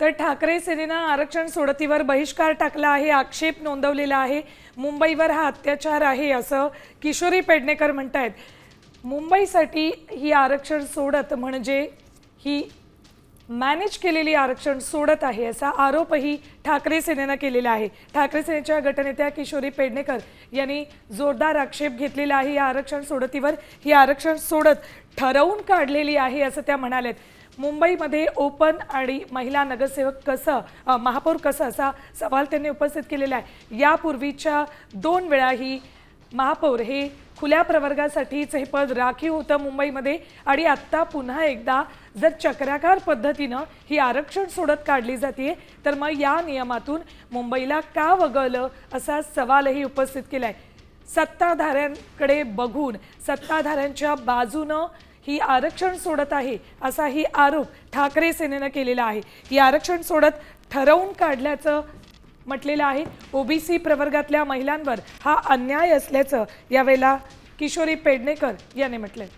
तर ठाकरे सेनेनं आरक्षण सोडतीवर बहिष्कार टाकला आहे आक्षेप नोंदवलेला आहे. मुंबईवर हा अत्याचार आहे असं किशोरी पेडणेकर म्हणत आहेत मुंबईसाठी ही आरक्षण सोडत म्हणजे ही मॅनेज केलेली आरक्षण सोडत आहे असा आरोपही ठाकरे सेनेनं केलेला आहे. ठाकरे सेनेच्या गटनेत्या किशोरी पेडणेकर यांनी जोरदार आक्षेप घेतलेला आहे. या आरक्षण सोडतीवर ही आरक्षण सोडत ठरवून काढलेली आहे असं त्या म्हणाल्यात. मुंबईमध्ये ओपन आणि महिला नगरसेवक कसं महापौर कसं असा सवाल त्यांनी उपस्थित केलेला आहे. यापूर्वीच्या दोन वेळा ही महापौर हे खुल्या प्रवर्गासाठीच हे पद राखीव होतं मुंबईमध्ये. आणि आत्ता पुन्हा एकदा जर चक्राकार पद्धतीनं ही आरक्षण सोडत काढली जाते तर मग या नियमातून मुंबईला का वगळलं असा सवालही उपस्थित केला आहे सत्ताधाऱ्यांकडे बघून सत्ताधाऱ्यांच्या बाजूनं ही आरक्षण सोडत आहे असाही आरोप ठाकरे सेनेनं केलेला आहे. ही आरक्षण सोडत ठरवून काढल्याचं म्हटलेलं आहे. ओबीसी प्रवर्गातल्या महिलांवर हा अन्याय असल्याचं यावेळेला किशोरी पेडणेकर याने म्हटलंय.